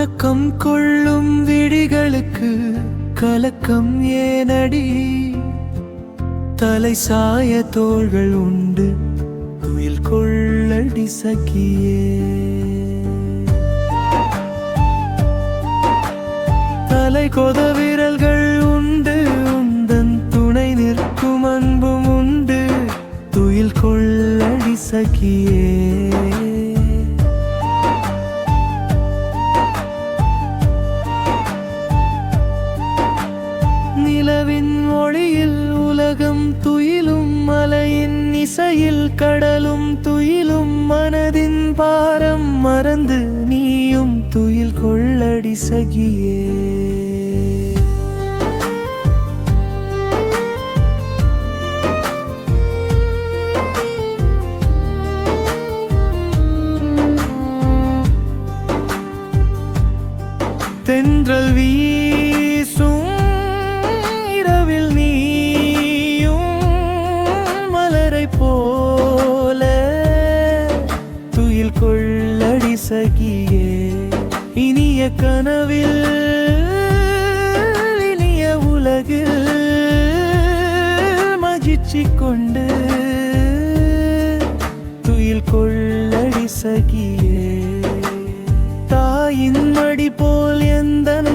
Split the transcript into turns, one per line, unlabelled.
உறக்கம் கொள்ளும் விழிகளுக்கு கலக்கம் ஏனடி? தலை சாய தோள்கள் உண்டு துயில் கொள்ளடி சகியே. தலை கொத விரல்கள் உண்டு உந்தன் துணை நிற்கும் அன்பும் உண்டு துயில் கொள்ளடி சகியே. நிலவின் ஒளியில் உலகம் துயிலும் மலையின் இசையில் கடலும் துயிலும் மனதின் பாரம் மறந்து நீயும் துயில் கொள்ளடி சகியே. தென்றல் வீ சகியே. இனிய கனவில் இனிய உலகில் மகிழ்ச்சி கொண்டு துயில் கொள்ளடி சகியே. தாயின் மடி போல் எந்தன